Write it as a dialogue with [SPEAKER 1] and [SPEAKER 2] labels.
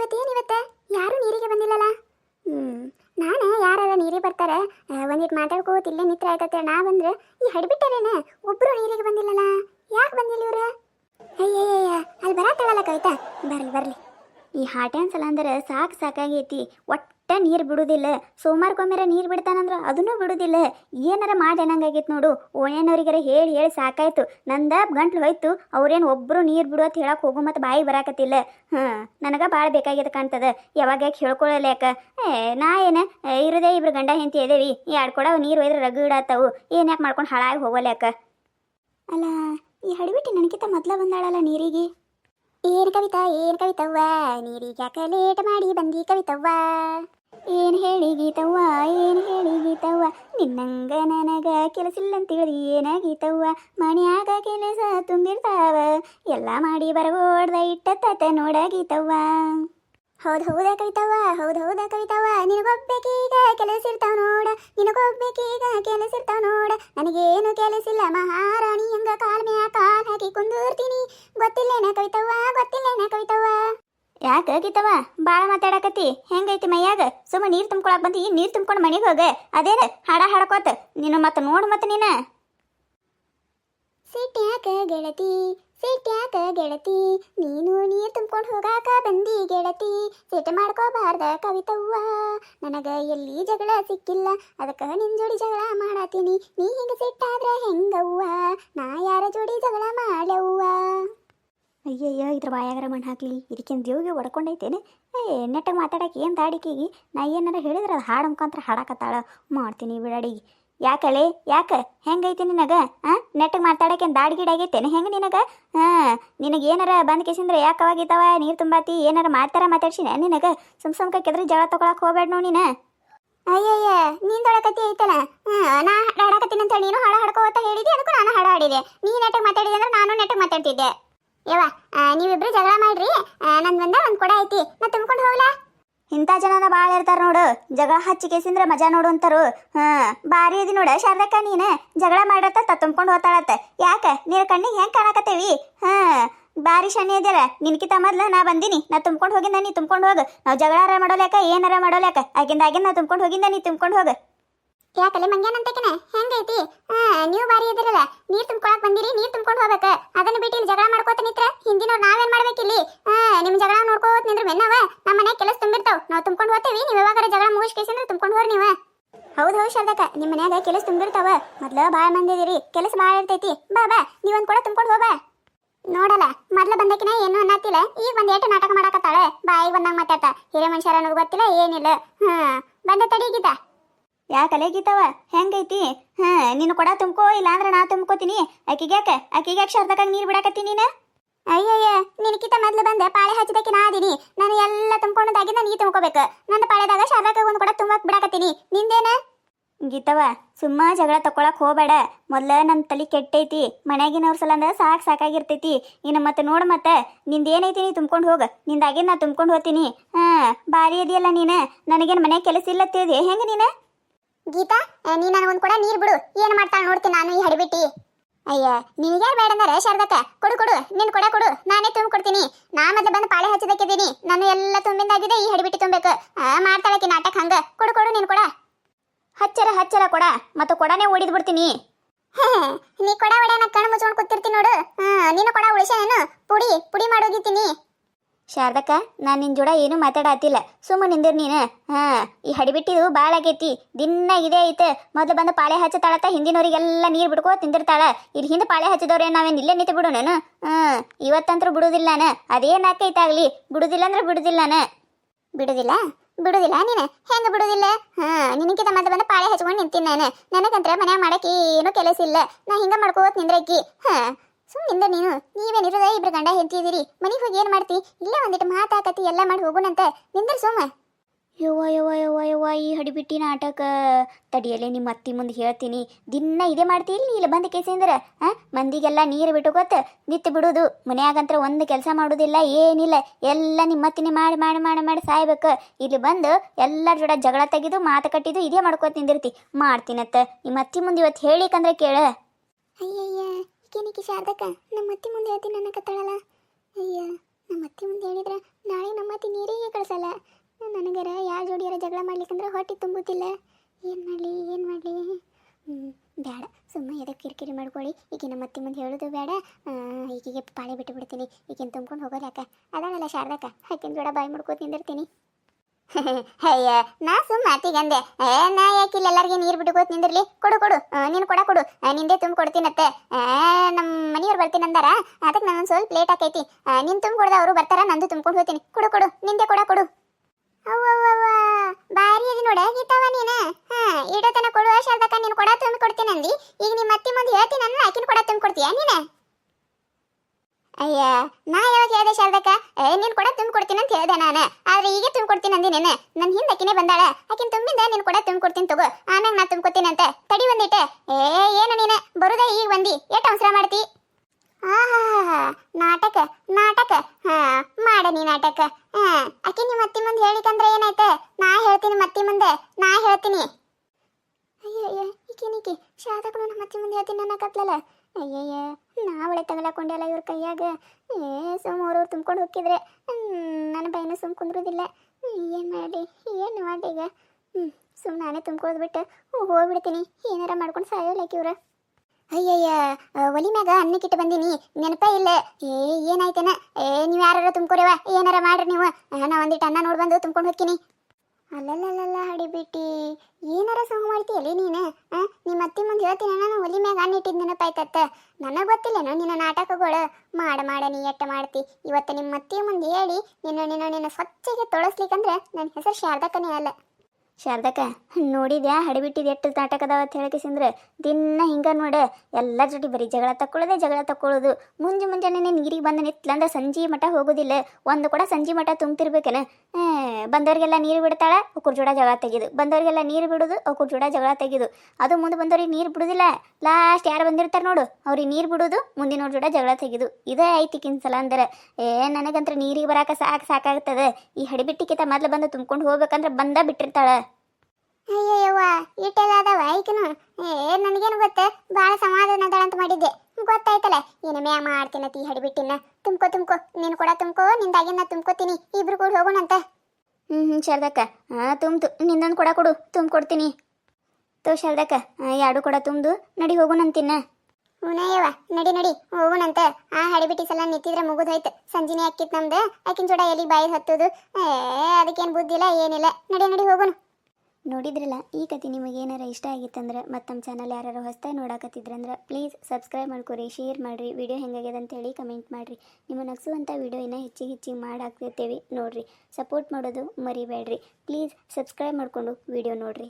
[SPEAKER 1] ಇವತ್ತೇನು ಇವತ್ತ ಯಾರು ನೀರಿಗೆ ಬಂದಿಲ್ಲಲ್ಲ? ಹ್ಮ್, ನಾನು ಯಾರಾರ ನೀರಿಗೆ ಬರ್ತಾರೆ. ಒಂದಿಟ್ಟು ಮಾತಾಡ್ಕೋತ ಇಲ್ಲೇ ನಿತ್ರ ಆಯ್ತತ್ತೆ. ನಾ ಬಂದ್ರೆ ಈ ಹಡ್ಬಿಟ್ಟರೇನೆ? ಒಬ್ರು ನೀರಿಗೆ ಬಂದಿಲ್ಲಲ್ಲ? ಯಾಕೆ ಬಂದಿಲ್ಲ ಇವ್ರ? ಅಯ್ಯಯ್ಯ ಅಲ್ಲಿ ಬರತ್ತಳಲ್ಲ ಕವಿತಾ. ಬರ್ಲಿ ಬರ್ಲಿ. ಈ ಹಾಟ್ಯಾನ್ಸಲ ಅಂದ್ರೆ ಸಾಕು ಸಾಕಾಗೈತಿ. ಒಟ್ಟ ನೀರು ಬಿಡುದಿಲ್ಲ. ಸೋಮವಾರಕ್ಕೊಮ್ಮೆರ ನೀರು ಬಿಡ್ತಾನಂದ್ರ ಅದನ್ನೂ ಬಿಡುದಿಲ್ಲ. ಏನಾರ ಮಾಡಿ ಅನ್ನಂಗಾಗೈತಿ ನೋಡು. ಓಣ್ಯನವ್ರಿಗಾರ ಹೇಳಿ ಹೇಳಿ ಸಾಕಾಯ್ತು. ನಂದ ಗಂಟ್ಲು ಹೋಯ್ತು. ಅವ್ರೇನು ಒಬ್ಬರು ನೀರು ಬಿಡು ಅಂತ ಹೇಳಕ್ಕೆ ಹೋಗು ಮತ್ತು ಬಾಯಿ ಬರಾಕತ್ತಿಲ್ಲ. ಹಾಂ ನನಗೆ ಭಾಳ ಬೇಕಾಗ್ಯದ ಕಾಣ್ತದ. ಯಾವಾಗ ಯಾಕೆ ಹೇಳ್ಕೊಳ್ಳಲ್ಲ ಯಾಕೆ? ಏ, ನಾ ಏನು? ಇರೋದೇ ಇಬ್ರು ಗಂಡ ಹೆಂಡತಿ ಇದೇವಿ ಎರಡು ಕೊಡ ನೀರು ಒಯ್ದ್ರೆ ರಗುಡಾತವು ಏನು ಯಾಕೆ ಮಾಡ್ಕೊಂಡು ಹಾಳಾಗಿ ಹೋಗೋಲ್ಲ ಯಾಕೆ? ಅಲ್ಲ, ಈ ಹಡಿಬಿಟ್ಟು ನನಗಿಂತ ಮೊದ್ಲ ಬಂದಾಳಲ್ಲ ನೀರಿಗೆ? ಏನ್ ಕವಿತಾ, ಏನ್ ಕವಿತವ್ವ? ನೀರಿಗೆ ಯಾಕೆ ಲೇಟ್ ಮಾಡಿ ಬಂದಿ ಕವಿತವ್ವ? ಏನ್ ಹೇಳಿ ಗೀತವ್ವ? ಏನ್ ಹೇಳಿ ಗೀತವ್ವ? ನಿನ್ನಂಗ ನನಗ ಕೆಲಸಿಲ್ಲಂತೇಳಿ ಏನಾಗೀತವ್ವ ಮನ್ಯಾಗ ಕೆಲಸ ತುಂಬಿರ್ತಾವ. ಎಲ್ಲ ಮಾಡಿ ಬರಗೋಡ್ದ ಇಟ್ಟ ನೋಡ ಗೀತವ್ವ. ಹೌದ್ ಹೌದಾ ಕೈತವ್ವ ಹೌದ್ ಹೌದಾ ಕೈತವ್ವ ನಿನಗೊಬ್ಬೇಕೀಗ ಕೆಲಸ ಇರ್ತಾವ ನೋಡ. ನಿನಗೊಬ್ಬೇಕೀಗ ಕೆಲಸ ಇರ್ತಾವ ನೋಡ. ನನಗೇನು ಕೆಲಸಿಲ್ಲ ಮಹಾರಾಣಿ, ಹಂಗ ಕಾಲ್ ಮ್ಯಾ ಕಾಲ್ ಹಾಕಿ ಕುಂದೂರ್ತೀನಿ. ಗೊತ್ತಿಲ್ಲೇನ ಕವಿತವ್ವ? ಗೊತ್ತಿಲ್ಲೇನ ಕವಿತವ್ವ? ಯಾಕ ಗೀತವ್ವ ಬಾಳ ಮಾತಾಡಕತ್ತಿ. ಹೆಂಗೈತಿ ಮೈಯಾಗ? ಸುಮ್ಮ ನೀರು ತುಂಬ್ಕೊಳಕ್ ಬಂದಿ, ನೀರು ತುಂಬ್ಕೊಂಡು ಮನೆಗೆ ಹೋಗ. ಅದೇನ ಹಾಡ ಹಾಡಕೋತ? ನೀನು ಮತ್ತೆ ನೋಡು ಮತ್ತೆ ನೀನ. ಸಿಟ್ಯಾಕ ಗೆಳತಿ ಸಿಟ್ಯಾಕ ಗೆಳತಿ, ನೀನು ನೀರು ತುಂಬ್ಕೊಂಡು ಹೋಗಾಕ ಬಂದಿ ಗೆಳತಿ. ಸಿಟ್ಟು ಮಾಡ್ಕೋಬಾರ್ದ ಕವಿತವ್ವ. ನನಗ ಎಲ್ಲಿ ಜಗಳ ಸಿಕ್ಕಿಲ್ಲ, ಅದಕ್ಕ ನಿನ್ ಜೋಡಿ ಜಗಳ ಮಾಡತೀನಿ. ನೀ ಹಿಂಗ ಸಿಟ್ಟಾದ್ರ ಹೆಂಗವ್ವ? ನಾ ಯಾರ ಜೋಡಿ ಜಗಳ ಮಾಡವ್ವ ಅಯ್ಯಯ್ಯೋ, ಇದ್ರ ಬಾಯಾಗರ ಮಣ್ಣು ಹಾಕ್ಲಿ. ಇದಕ್ಕಿಂತ ದೇವ್ಗೆ ಹೊಡ್ಕೊಂಡೈತೇನೆ. ಏ, ನೆಟ್ಟಗೆ ಮಾತಾಡಕ್ಕೆ ಏನು ದಾಡಿಕೆಗೆ ನಾ ಏನಾರ ಹೇಳಿದ್ರೆ ಅದು ಹಾಡು ಮುಖಾಂತರ ಹಾಡಾಕತ್ತಾಳ. ಮಾಡ್ತೀನಿ ಬಿಡಾಡಿ. ಯಾಕಳೆ? ಯಾಕ? ಹೆಂಗೈತಿ ನಿನಗ? ಹಾಂ ನೆಟ್ಟಗೆ ಮಾತಾಡಕ್ಕೆ ದಾಡಿ ಗಿಡ ಆಗೈತೇನೆ? ಹೆಂಗೆ ನಿನಗ? ಹಾಂ ನಿನಗೆ ಏನಾರ ಬಂದ ಕೇಸಿಂದ್ರೆ ಯಾಕೆ ಅವಾಗಿದ್ದಾವ ನೀರು ತುಂಬಾತಿ? ಏನಾರ ಮಾತಾರ ಮಾತಾಡ್ಸಿನ ನಿನಗ? ಸುಮ್ ಸುಮ್ಕ ಕೆದ್ರೆ ಜಳ ತಗೊಳಕ್ ಹೋಗ್ಬೇಡ ನೋ ನೀನು. ಅಯ್ಯಯ್ಯ ನೀನ್ ತೊಳಕತಿ ಐತಲ್ಲ ನಾ ಹಾಡಾಡಕತ್ತೀನಿ ಅಂತ ನೀನು ಹಾಡು ಹಾಡ್ಕೋತ ಹೇಳಿದೆ, ಅದಕ್ಕೂ ನಾನು ಹಾಡು ಹಾಡಿದೆ. ನೀ ನೆಟ್ಟಗೆ ಮಾತಾಡಿದೆ ಅಂದ್ರೆ ನಾನು ನೆಟ್ಟಗೆ ಮಾತಾಡ್ತಿದ್ದೆ. ಯವ್ವ ನೀವಿಬ್ರು ಜಗಳ ಮಾಡ್ರಿ. ನನ್ ಬಂದ ಒಂದ್ ಕೊಡ ಐತಿ. ನಾ ತುಂಬ್ಕೊಂಡು ಹೋಗ್ಲಾ? ಇಂಥ ಜನನ ಭಾಳ ಇರ್ತಾರ ನೋಡು. ಜಗಳ ಹಚ್ಚಿ ಕೇಸಿಂದ್ರ ಮಜಾ ನೋಡು ಅಂತಾರು. ಹಾ ಬಾರಿ ಅದಿ ನೋಡ ಶಾರದಕ್ಕ ನೀನ. ಜಗಳ ಮಾಡತ್ತ ತ ತುಂಬ್ಕೊಂಡು ಹೋತಾಳತ್ತ. ಯಾಕ? ನೀರ ಕಣ್ಣಿಗೆ ಹೆಂಗ್ ಕಾಣಕತ್ತೇವಿ? ಹಾ ಬಾರಿ ಶನಿ ಇದೆಯಲ್ಲ ನಿನ್ಕಿತ ಮೊದ್ಲ ನಾ ಬಂದಿನಿ. ನಾ ತುಂಬ್ಕೊಂಡು ಹೋಗಿಂದ ನೀ ತುಂಬ್ಕೊಂಡು ಹೋಗು. ನಾವು ಜಗಳಾರ ಮಾಡೋಲ್ಯಾಕ ಏನಾರ ಮಾಡೋಲ್ಯಾಕ ಆಗಿಂದ ಆಗಿಂದ ನಾ ತುಂಬ್ಕೊಂಡು ಹೋಗಿಂದ ನೀ ತುಂಬ್ಕೊಂಡು ಹೋಗು. ಯಾಕಲೆ ಮಂಗ್ಯಾನಂತಕಿನ ಹೆಂಗೈತಿ? ಹಾ ನೀವು ಬಾರಿ ಇದಿರಲ್ಲ ನೀರ್ ತುಂಬ್ಕೊಳಕ್ ಬಂದಿರಿ, ನೀರ್ ತುಂಬ್ಕೊಂಡು ಹೋಗ್ಬೇಕ. ಅದನ್ನ ಬಿಟ್ಟು ಇಲ್ಲಿ ಜಗಳ ಮಾಡ್ಕೋತ ನಿತ್ರ. ಹಿಂದಿನವ್ರು ನಾವೇನ್ ಮಾಡ್ಬೇಕಿಲ್ಲಿ ನಿಮ್ ಜಗಳ ನೋಡ್ಕೋತ ನಿಂದ್ರ ಬೆನ್ನವ. ನಮ್ಮ ಮನೆ ಕೆಲಸ ತುಂಬಿರ್ತಾವ್. ನಾವು ತುಂಬ್ಕೊಂಡು ಹೋಗ್ತೇವಿ, ನೀವು ಯಾವಾಗ ಜಗಳ ಮುಗಿಸ್ಕೇಸಿಂದ್ರೆ ತುಂಬ್ಕೊಂಡು ಹೋರ್ ನೀವ. ಹೌದು ಹೌದು ಶಾರದಕ್ಕ ನಿಮ್ಮ ಮನ್ಯಾಗ ಕೆಲಸ ತುಂಬಿರ್ತಾವ. ಮೊದ್ಲ ಭಾಳ ಮಂದಿ ಇದೀರಿ. ಕೆಲಸ ಭಾಳ ಇರ್ತೈತಿ. ಬಾ ಬಾ ನೀವೊಂದ್ ಕೂಡ ತುಂಬ್ಕೊಂಡು ಹೋಗ ನೋಡಲ್ಲ, ಮೊದ್ಲ ಬಂದಕಿನ ಏನು ಅನ್ನತ್ತಿಲ್ಲ. ಈಗ ಒಂದ್ ಏಟು ನಾಟಕ ಮಾಡಾಕತ್ತಾಳೆ? ಬಾಯಿಗೆ ಬಂದಂಗ ಮಾತಾಡ್ತಾ. ಹಿರೇ ಮನುಷ್ಯರ ಅನ್ನೋದು ಗೊತ್ತಿಲ್ಲ, ಏನಿಲ್ಲ. ಹಾ, ಬಂದ ತಡಿ ಗೀತಾ. ಯಾಕಲೆ ಗೀತವ ಹೆಂಗೈತಿ? ಹಾ, ನೀನು ಕೊಡ ತುಂಬ್ಕೋ ಇಲ್ಲ ಅಂದ್ರೆ ನಾ ತುಂಬ್ಕೋತೀನಿ. ಆಕಿಗೆ ಯಾಕೆ? ಆಕಿಗೆ ಯಾಕೆ ಶಾರದಕ್ಕಾಗ ನೀರು ಬಿಡಾಕತ್ತಿ ನೀನು? ಅಯ್ಯಯ್ಯ, ನಿನಕಿತ ಮೊದ್ಲು ಬಂದೆ ಪಾಳೆ ಹಚ್ಚಿದಕ್ಕೆ ನಾ ಅದೀನಿ ನಾನು ಎಲ್ಲ ತುಂಬ್ಕೊಂಡದಾಗಿಂದ ನೀ ತುಂಬ್ಕೋಬೇಕು. ನನ್ನ ಪಾಳೆದಾಗ ಶಾರದಕ್ಕ ಒಂದು ಕೂಡ ತುಂಬಾಕ್ ಬಿಡಾಕತ್ತೀನಿ. ನಿಂದೇನ? ಗೀತವ, ಸುಮ್ಮ ಜಗಳ ತಕೊಳಕ್ ಹೋಗ್ಬೇಡ. ಮೊದ್ಲ ನಮ್ಮ ತಲೆ ಕೆಟ್ಟೈತಿ. ಮನ್ಯಾಗಿನವ್ರ ಸಲಂದ ಸಾಕ್ ಸಾಕಾಗಿರ್ತೈತಿ. ಇನ್ನು ಮತ್ತೆ ನೋಡು ಮತ್ತೆ, ನಿಂದೇನೈತಿ ನೀ ತುಂಬ್ಕೊಂಡು ಹೋಗ. ನಿಂದಾಗಿ ನಾ ತುಂಬ್ಕೊಂಡು ಹೋಗ್ತೀನಿ? ಹಾ ಬಾರಿ ಇದೆಯಲ್ಲ ನೀನು. ನನಗೇನು ಮನೆ ಕೆಲಸ ಇಲ್ಲ ತಿಳಿದೆ. ಹೆಂಗ ನೀನು? ಗೀತಾ ನೀ ನನಗೊಂದು ಕೊಡ ನೀರು ಬಿಡು. ಏನು ಮಾಡ್ತಾಳೆ ನೋಡ್ತೀನಿ ನಾನು ಈ ಹಡಿಬಿಟ್ಟಿ. ಅಯ್ಯ ನಿನಗ್ಯಾರು ಬೇಡ ಅಂದ್ರೆ ಶಾರದಕ್ಕ. ಕೊಡು ಕೊಡು. ನಿನ್ ಕೊಡ ಕೊಡು. ನಾನೇ ತುಂಬ ಕೊಡ್ತೀನಿ ನಾ ಮೊದಲು ಬಂದು ಪಾಳೆ ಹಚ್ಚದಕ್ಕಿದ್ದೀನಿ ನಾನು ಎಲ್ಲ ತುಂಬಿಂದಾಗಿದೆ ಈ ಹಡಿಬಿಟ್ಟಿ ತುಂಬಬೇಕು. ಆ ಮಾಡ್ತಾಳಕಿ ನಾಟಕ ಹಂಗ. ಕೊಡು ಕೊಡು ನೀನು ಕೊಡ. ಹಚ್ಚರ ಹಚ್ಚರ ಕೊಡ. ಮತ್ತು ಕೊಡನೇ ಓಡಿದ್ ಬಿಡ್ತೀನಿ. ನೀ ಕೊಡ ಒಡೆ ನಾ ಕಣ್ಣು ಮುಚ್ಕೊಂಡು ಕೂತಿರ್ತೀನಿ ನೋಡು. ನೀನು ಕೊಡ ಉಳಿಸೇನು? ಪುಡಿ ಪುಡಿ ಮಾಡೋಗಿದ್ದೀನಿ ಶಾರದಕ್ಕ, ನಾನು ನಿನ್ನ ಜೋಡ ಏನು ಮಾತಾಡತ್ತಿಲ್ಲ ಸುಮ್ಮ ನಿಂದಿರ್ ನೀನು. ಹಾ, ಈ ಹಡಿಬಿಟ್ಟಿದು ಭಾಳ ಆಗೈತಿ. ದಿನ ಇದೇ ಐತೆ. ಮೊದಲು ಬಂದು ಪಾಳೆ ಹಚ್ಚತಾಳತ್ತ ಹಿಂದಿನವರಿಗೆಲ್ಲ ನೀರು ಬಿಡ್ಕೋ ತಿಂದಿರ್ತಾಳ. ಇಲ್ಲಿ ಹಿಂದೆ ಪಾಳೆ ಹಚ್ಚಿದವ್ರೆ, ನಾವೇನು ಇಲ್ಲೇ ನಿಂತು ಬಿಡು ನಾನು. ಹ್ಮ್ ಇವತ್ತಂತರೂ ಬಿಡುದಿಲ್ಲ ನಾನು. ಅದೇನು ಆಗಲಿ ಬಿಡುದಿಲ್ಲ ಅಂದ್ರೆ ಬಿಡುದಿಲ್ಲ ನಾನು. ಬಿಡುದಿಲ್ಲ? ಬಿಡುದಿಲ್ಲ ನೀನು? ಹೆಂಗೆ ಬಿಡುದಿಲ್ಲ? ಹಾ ನಿನಗಿಂತ ಮತ್ತೆ ಬಂದು ಪಾಳೆ ಹಚ್ಕೊಂಡು ನಿಂತೀನಿ ನಾನು. ನನಗಂತ್ರ ಮನ್ಯಾಗ ಮಾಡಕ್ಕೆ ಏನು ಕೆಲಸ ಇಲ್ಲ. ನಾ ಹಿಂಗ ಮಾಡ್ಕೋತ ನಿಂದ್ರಕ್ಕಿ ಹಾ. ಸುಮ್ಮನಿಂದ ನೀನು. ನೀವೇನಿರೋದ ಇಬ್ರು ಗಂಡ ಹೆಂಡ್ತಿದ್ದೀರಿ. ಮನೆಗೆ ಹೋಗಿ ಏನು ಮಾಡ್ತಿ? ಇಲ್ಲೇ ಒಂದಿಟ್ಟು ಮಾತಾಕತಿ ಎಲ್ಲ ಮಾಡಿ ಹೋಗೋಣಂತೆ ನಿಂದ್ರ ಸುಮ್ಮ ಯವ್ವ ಯವ್ವ ಯವ್ವ ಯವ್ವ ಈ ಹಡಿಬಿಟ್ಟಿ ನಾಟಕ ತಡಿಯಲೆ ನಿಮ್ಮ ಅತ್ತಿ ಮುಂದೆ ಹೇಳ್ತೀನಿ. ದಿನ ಇದೇ ಮಾಡ್ತಿ ಇಲ್ಲಿ ಇಲ್ಲಿ ಬಂದ ಅಂದ್ರೆ ಹಾಂ ಮಂದಿಗೆಲ್ಲ ನೀರು ಬಿಟ್ಟು ಗೊತ್ತ? ನಿತ್ತು ಬಿಡೋದು. ಮನೆಯಾಗಂತ್ರ ಒಂದು ಕೆಲಸ ಮಾಡೋದಿಲ್ಲ ಏನಿಲ್ಲ. ಎಲ್ಲ ನಿಮ್ಮ ಅತ್ತಿನೇ ಮಾಡಿ ಮಾಡಿ ಮಾಡಿ ಮಾಡಿ ಸಾಯ್ಬೇಕು. ಇಲ್ಲಿ ಬಂದು ಎಲ್ಲರ ಜೋಡ ಜಗಳ ತೆಗೆದು ಮಾತು ಕಟ್ಟಿದ್ದು ಇದೇ ಮಾಡ್ಕೋತ ನಿಂದಿರ್ತಿ. ಮಾಡ್ತೀನತ್ತ? ನಿಮ್ಮ ಅತ್ತಿ ಮುಂದೆ ಇವತ್ತು ಹೇಳಿಕಂದ್ರೆ ಕೇಳ. ಅಯ್ಯಯ್ಯ. ಈಗೇನಿಕ್ಕೆ ಶಾರದಕ್ಕ ನಮ್ಮ ಅತ್ತಿ ಮುಂದೆ ಹೇಳ್ತೀನಿ ನನ್ನ ಕತ್ತಾಳಲ್ಲ. ಅಯ್ಯ, ನಮ್ಮ ಅತ್ತಿ ಮುಂದೆ ಹೇಳಿದ್ರೆ ನಾಳೆ ನಮ್ಮ ಅತ್ತಿ ನೀರಿಗೆ ನನಗರ ಯಾರ ಜೋಡಿಯರ ಜಗಳ ಮಾಡ್ಲಿಕ್ಕಂದ್ರೆ ಹೊಟ್ಟೆ ತುಂಬುತ್ತಿಲ್ಲ. ಏನು ಮಾಡಲಿ ಏನು ಮಾಡಲಿ? ಬೇಡ ಸುಮ್ಮನೆ ಎದಕ್ಕೆ ಕಿರಿಕಿರಿ ಮಾಡ್ಕೊಳ್ಳಿ. ಈಗ ನಮ್ಮ ಅತ್ತಿ ಮುಂದೆ ಹೇಳೋದು ಬೇಡ ಈಗಿಗೆ ಪಾಳೆ ಬಿಟ್ಟು ಬಿಡ್ತೀನಿ. ಈಗಿನ ತುಂಬ್ಕೊಂಡು ಹೋಗೋದು ಯಾಕೆ? ಅದಾಳಲ್ಲ ಶಾರದಕ್ಕ. ಹಾಕಿನ ಜೋಡ ಬಾಯಿ ಮುಡ್ಕೋತ ನಿಂದಿರ್ತೀನಿ. ಅಯ್ಯ ನಾ ಸುಮ್ಮ ಮಾತಿಗಂದೆ ಏ, ನಾ ಯಾಕಿಲ್ಲ ಎಲ್ಲರಿಗೆ ನೀರು ಬಿಟ್ಕೋತ ನಿಂದಿರ್ಲಿ? ಕೊಡು ಕೊಡು. ನೀನು ಕೊಡ, ಕೊಡು. ನಿಂದೆ ತುಂಬ ಕೊಡ್ತೀನತ್ತೆ ನಮ್ಮ ಮನೆಯವ್ರು ಬರ್ತೀನಿ ಅಂದಾರ. ಅದಕ್ಕೆ ನಾನು ಸ್ವಲ್ಪ ಲೇಟ್ ಆಕೈತಿ. ನಿನ್ ತುಂಬ ಕೊಡ್ದ ಅವರು ಬರ್ತಾರ, ನಂದು ತುಂಬ್ಕೊಂಡು ಹೋಗ್ತೀನಿ. ಕೊಡು ಕೊಡು. ನಿಂದೆ ಕೊಡ, ಕೊಡು. ಬಾರಿ ಅದಿ ನೋಡ. ನೀನ? ಹಾ ಇಡೋತನ ಕೊಡುವ ಶಾರದಕ್ಕ ನೀನು ಕೊಡ ತುಂಬಿ ಕೊಡ್ತೀನಿ ಅಂದಿ. ಈಗ ನಿಮ್ಮ ಅತ್ತಿ ಮುಂದೆ ಹೇಳ್ತೀನಿ ಅಂದ್ರೆ ಆಕಿನ ಕೊಡ ತುಂಬ ಕೊಡ್ತೀಯ ನೀನ? ಅಯ್ಯ, ನಾ ಯಾವಾಗ ಹೇಳ್ದೆ ಶಾರದಕ್ಕ? ಏ, ನೀನ್ ಕೂಡ ತುಂಬಿ ಕೊಡ್ತೀನಿ ಅಂತ ಹೇಳ್ದೆ ನಾನು. ಆದ್ರೆ ಈಗ ತುಂಬಿ ಕೊಡ್ತೀನಿ ಅಂದಿ ನೀನು. ನನ್ನ ಹಿಂದೆ ಬಂದಾಳೆ. ಬಂದಾಳ ಆಕಿನ ತುಂಬಿಂದ ನೀನು ಕೂಡ ತುಂಬಿ ಕೊಡ್ತೀನಿ ತಗೋ. ಆಮ್ಯಾಗ ನಾ ತುಂಬ್ಕೊತೀನಿ ಅಂತ. ತಡಿ ಬಂದಿಟ್ಟೆ. ಏ, ಏನು ನೀನೆ? ಬರುದೇ ಈಗ ಬಂದಿ. ಎಷ್ಟು ಅವಸರ ಮಾಡ್ತಿ? ನಾಟಕ ನಾಟಕ. ಹಾ ಮಾಡ ನೀ ನಾಟಕ. ಹಾ ಅಕ್ಕಿ ನಿಮ್ಮ ಅತ್ತಿ ಮುಂದೆ ಹೇಳಿಕಂದ್ರೆ ಏನಾಯ್ತ? ನಾ ಹೇಳ್ತೀನಿ ಮತ್ತಿ ಮುಂದೆ. ನಾ ಹೇಳ್ತೀನಿ. ಅಯ್ಯಯ್ಯ ಈಕಿನಿಕಿ ಶಾರದಕ್ಕೂ ನಮ್ಮ ಅತ್ತಿ ಮುಂದೆ ಹೇಳ್ತೀನಿ ನನ್ನ ಕತ್ಲಲ್ಲ. ಅಯ್ಯಯ್ಯ ನಾ ಒಳ್ಳೆ ತಗಲಾಕೊಂಡೆಲ್ಲ ಇವ್ರ ಕೈಯಾಗ. ಏ ಸುಮ್ಮ ಅವ್ರವ್ರು ತುಂಬ್ಕೊಂಡು ಹೋಗಿದ್ರೆ ನನ್ನ ಬೈನ ಸುಮ್ ಕುಂದ್ರೋದಿಲ್ಲ. ಏನು ಮಾಡಿ ಏನು ಮಾಡಿ ಈಗ? ಸುಮ್ಮನೆ ನಾನೇ ತುಂಬ್ಕೊಳ್ಳೋದು ಬಿಟ್ಟು ಹೋಗ್ಬಿಡ್ತೀನಿ. ಏನಾರ ಮಾಡ್ಕೊಂಡು ಸಾಯೋಲ್ಲಕ್ಕೆ ಇವ್ರ. ಅಯ್ಯಯ್ಯ ಒಲಿ ಮ್ಯಾಗ ಅನ್ನಕ್ಕಿಟ್ಟು ಬಂದೀನಿ. ನೆನಪೇ ಇಲ್ಲ. ಏ, ಏನಾಯ್ತೇನ? ಏ, ನೀವು ಯಾರು ತುಂಬ್ಕೊರಿವ? ಏನಾರ ಮಾಡ್ರಿ ನೀವು. ನಾ ಒಂದಿಟ್ಟು ಅನ್ನ ನೋಡಿ ಬಂದು ತುಂಬ್ಕೊಂಡು ಹೋಗ್ತೀನಿ ಅಲ್ಲಲ್ಲಲ್ಲ ಹಡಿಬಿಟ್ಟಿ ಏನಾರ ಸಹ ಮಾಡ್ತೀಯಲ್ಲ ನೀನು? ನಿಮ್ಮ ಅತ್ತಿ ಮುಂದೆ ಹೇಳ್ತೀನಿ ನಾನು ಒಲಿ ಮ್ಯಾಗ ಅನ್ನ ಇಟ್ಟಿದ್ದು ನೆನಪಾಯ್ತತ್ತ ನನಗೆ ಗೊತ್ತಿಲ್ಲೇನೋ ನಿನ್ನ ನಾಟಕಗಳು. ಮಾಡ ಮಾಡ, ನೀ ಎಟ್ಟ ಮಾಡ್ತಿ. ಇವತ್ತು ನಿಮ್ಮ ಅತ್ತಿ ಮುಂದೆ ಹೇಳಿ ನಿನ್ನ ನಿನ್ನ ನಿನ್ನ ಸ್ವಚ್ಛಗೆ ತೊಳಸ್ಲಿಕ್ಕಂದ್ರೆ ನನ್ನ ಹೆಸರು ಶಾರದಕ್ಕನೇ ಅಲ್ಲ. ಶಾರದಕ್ಕ, ನೋಡಿದ್ಯಾ? ಹಡಿಬಿಟ್ಟಿದ್ ಎಷ್ಟು ನಾಟಕ ಅದಾವ ಅಂತ ಹೇಳಕಿಸಿಂದ್ರೆ ದಿನ ಹಿಂಗ ನೋಡ, ಎಲ್ಲ ಜೊತೆ ಬರೀ ಜಗಳ ತಕ್ಕೊಳ್ಳೋದೆ ಜಗಳ ತಕ್ಕೊಳ್ಳೋದು. ಮುಂಜೆ ಮುಂಜಾನೆ ನೀರಿಗೆ ಬಂದು ನಿತ್ಲಂದ್ರೆ ಸಂಜೆ ಮಠ ಹೋಗೋದಿಲ್ಲ, ಒಂದು ಕೂಡ ಸಂಜೆ ಮಠ ತುಂಬ್ತಿರ್ಬೇಕೇನ? ಬಂದವರಿಗೆಲ್ಲ ನೀರು ಬಿಡ್ತಾಳೆ ಅವ್ರ ಜೋಡ ಜಗಳ ತೆಗೆದು. ಬಂದವ್ರಿಗೆಲ್ಲ ನೀರು ಬಿಡೋದು ಅವ್ರ ಜೋಡ ಜಗಳ ತೆಗೆದು. ಅದು ಮುಂದೆ ಬಂದವ್ರಿಗೆ ನೀರು ಬಿಡುದಿಲ್ಲ ಲಾಸ್ಟ್ ಯಾರು ಬಂದಿರ್ತಾರೆ ನೋಡು, ಅವ್ರಿಗೆ ನೀರು ಬಿಡೋದು, ಮುಂದಿನವ್ರ ಜೋಡ ಜಗಳ ತೆಗೆದು. ಇದೇ ಐತಿ ಕಿನ್ಸಲ ಅಂದ್ರೆ, ಏ, ನನಗಂತ್ರ ನೀರಿಗೆ ಬರಾಕ ಸಾಕು ಸಾಕಾಗ್ತದೆ, ಈ ಹಡಿಬಿಟ್ಟಿಕಿತ ಮೊದ್ಲು ಬಂದು ತುಂಬ್ಕೊಂಡು ಹೋಗ್ಬೇಕಂದ್ರೆ ಬಂದ ಬಿಟ್ಟಿರ್ತಾಳ. ಅಯ್ಯಯ್ಯವ್ವ, ಇಟ್ಟೆಲ್ಲ ಅದಾವ ಐಕನು ಏ, ನನಗೇನು ಗೊತ್ತ? ಭಾಳ ಸಮಾಧಾನ ಅಂತ ಮಾಡಿದ್ದೆ. ಗೊತ್ತಾಯ್ತಲ್ಲ ಏನ ಮ್ಯಾ ಮಾಡ್ತೀನತಿ ಹಡಿಬಿಟ್ಟಿನ ತುಂಬ್ಕೋ ತುಂಬ್ಕೋ, ನೀನು ಕೂಡ ತುಂಬ್ಕೋ ನಿಂದಾಗಿನ ತುಂಬ್ಕೋತೀನಿ. ಇಬ್ರು ಕೂಡ ಹೋಗೋಣಂತ ಹ್ಞೂ ಹ್ಞೂ ಶಾರದಕ್ಕ. ತುಂಬ್ತು ನಿಂದೊಂದು ಕೊಡ ಕೊಡು, ತುಂಬ್ಕೊಡ್ತೀನಿ. ತೋ, ಶಾರದಕ್ಕ ಎರಡು ಕೊಡ ತುಂಬ್ದು. ನಡಿ ಹೋಗೋಣಂತಿನ್ನ ಹೂನಯ್ಯವ ನಡಿ ನಡಿ ಹೋಗೋಣಂತ ಆ ಹಡಿಬಿಟ್ಟಿ ಸಲ ನಿಂತಿದ್ರೆ ಮುಗಿದೋಯ್ತು ಸಂಜಿನೇ ಅಕ್ಕಿತ್ ನಮ್ದು. ಅಕ್ಕಿನ ಚೂಡ ಎಲ್ಲಿ ಬಾಯಿ ಹತ್ತೋದು? ಏ, ಅದಕ್ಕೇನು ಬುದ್ಧಿಲ್ಲ, ಏನಿಲ್ಲ. ನಡಿ ನಡಿ, ಹೋಗೋಣ. ನೋಡಿದ್ರಲ್ಲ, ಈ ಕತೆ ನಿಮಗೆ ಏನಾರ ಇಷ್ಟ ಆಗಿತ್ತಂದ್ರೆ ಮತ್ತು ನಮ್ಮ ಚಾನಲ್ ಯಾರು ಹೊಸ್ದಾಗಿ ನೋಡಾಕತ್ತಿದ್ರಂದ್ರೆ ಪ್ಲೀಸ್ ಸಬ್ಸ್ಕ್ರೈಬ್ ಮಾಡ್ಕೊರಿ ಶೇರ್ ಮಾಡಿರಿ ವಿಡಿಯೋ ಹೆಂಗಾಗ್ಯದ ಅಂತೇಳಿ ಕಮೆಂಟ್ ಮಾಡಿರಿ. ನಿಮ್ಮ ನಗ್ಸುವಂಥ ವಿಡಿಯೋ ಇನ್ನೂ ಹೆಚ್ಚಿಗೆ ಹೆಚ್ಚಿಗೆ ಮಾಡಾಕ್ತಿರ್ತೀವಿ ನೋಡಿರಿ. ಸಪೋರ್ಟ್ ಮಾಡೋದು ಮರಿಬೇಡ್ರಿ ಪ್ಲೀಸ್ ಸಬ್ಸ್ಕ್ರೈಬ್ ಮಾಡಿಕೊಂಡು ವಿಡಿಯೋ ನೋಡಿರಿ.